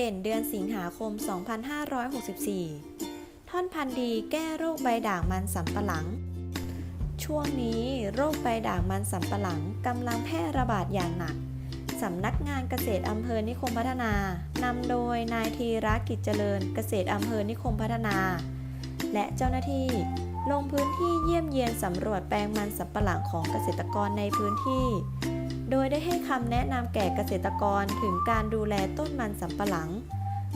ด่นเดือนสิงหาคม 2564 ท่อนพันธุ์ดีแก้โรคใบด่างมันสำปะหลัง ช่วงนี้โรคใบด่างมันสำปะหลังกำลังแพร่ระบาดอย่างหนัก สำนักงานเกษตรอำเภอนิคมพัฒนานำโดยนายธีรกิจเจริญเกษตรอำเภอนิคมพัฒนา และเจ้าหน้าที่ลงพื้นที่เยี่ยมเยียนสำรวจแปลงมันสำปะหลังของเกษตรกรในพื้นที่ โดยได้ให้คำแนะนำแก่เกษตรกรถึงการดูแลต้นมันสำปะหลัง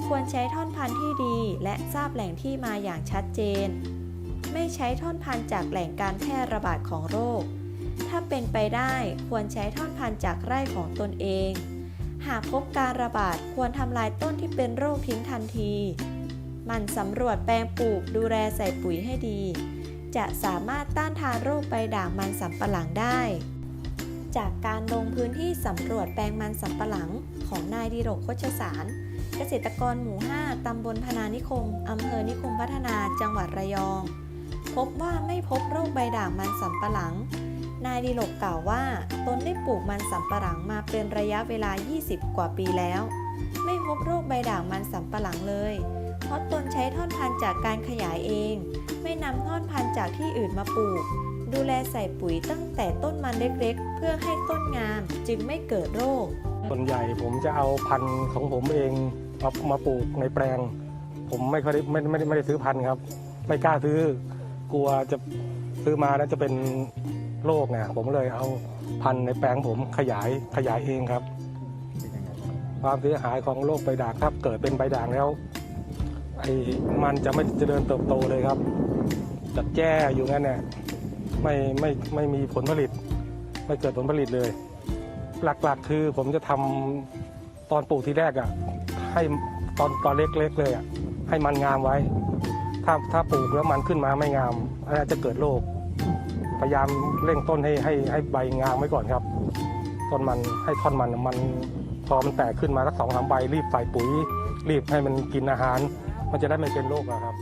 ควรใช้ท่อนพันธุ์ที่ดีและทราบแหล่งที่มาอย่างชัดเจน ไม่ใช้ท่อนพันธุ์จากแหล่งการแพร่ระบาดของโรค ถ้าเป็นไปได้ควรใช้ท่อนพันธุ์จากไร่ของตนเอง หากพบการระบาดควรทำลายต้นที่เป็นโรคทิ้งทันที มันสำรวจแปลงปลูกดูแลใส่ปุ๋ยให้ดี จะสามารถต้านทานโรคใบด่างมันสำปะหลังได้ จากการลงพื้นที่สำรวจแปลงมันสำปะหลังของนายดิโรกโคชสาร เกษตรกรหมู่ 5 ตำบลพนานิคม อำเภอนิคมพัฒนาจังหวัดระยอง พบว่าไม่พบโรคใบด่างมันสำปะหลัง นายดิโรกกล่าวว่า ตนได้ปลูกมันสำปะหลังมาเป็นระยะเวลา 20 กว่าปีแล้ว ไม่พบโรคใบด่างมันสำปะหลังเลย เพราะตนใช้ท่อนพันธุ์จากการขยายเอง ไม่นำท่อนพันธุ์จากที่อื่นมาปลูก ดูแลใส่ปุ๋ยตั้งแต่ต้นมันเล็กๆ เพื่อให้ต้นงามจึงไม่เกิดโรค ส่วนใหญ่ผมจะเอาพันธุ์ของผมเองมามาปลูกในแปลง ผมไม่ค่อยได้ไม่ไม่ได้ไม่ได้ซื้อพันธุ์ครับ ไม่กล้าซื้อกลัวจะซื้อมาแล้วจะเป็นโรคไงผมเลยเอาพันธุ์ในแปลงผมขยายขยายเองครับ ความเสียหายของโรคใบด่างครับ เกิดเป็นใบด่างแล้วไอ้มันจะไม่เจริญเติบโตเลยครับจะแจ้อยู่งั้นเนี่ย ไม่ไม่ไม่มีผลผลิต ไม่เกิดผลผลิตเลย หลักๆคือผมจะทำตอนปลูกทีแรกอะ่ะให้ตอนตอนเล็กๆเลยอะ่ะให้มันงามไว้ ถ้าถ้าปลูกแล้วมันขึ้นมาไม่งามอันนั้นจะเกิดโรคพยายามเร่งต้นให้ให้ให้ใบงามไว้ก่อนครับต้นมันให้ท่อนมันมันพอมันแตกขึ้นมาสักสองสามใบรีบใส่ปุ๋ย รีบให้มันกินอาหาร มันจะได้ไม่เป็นโรคอะครับ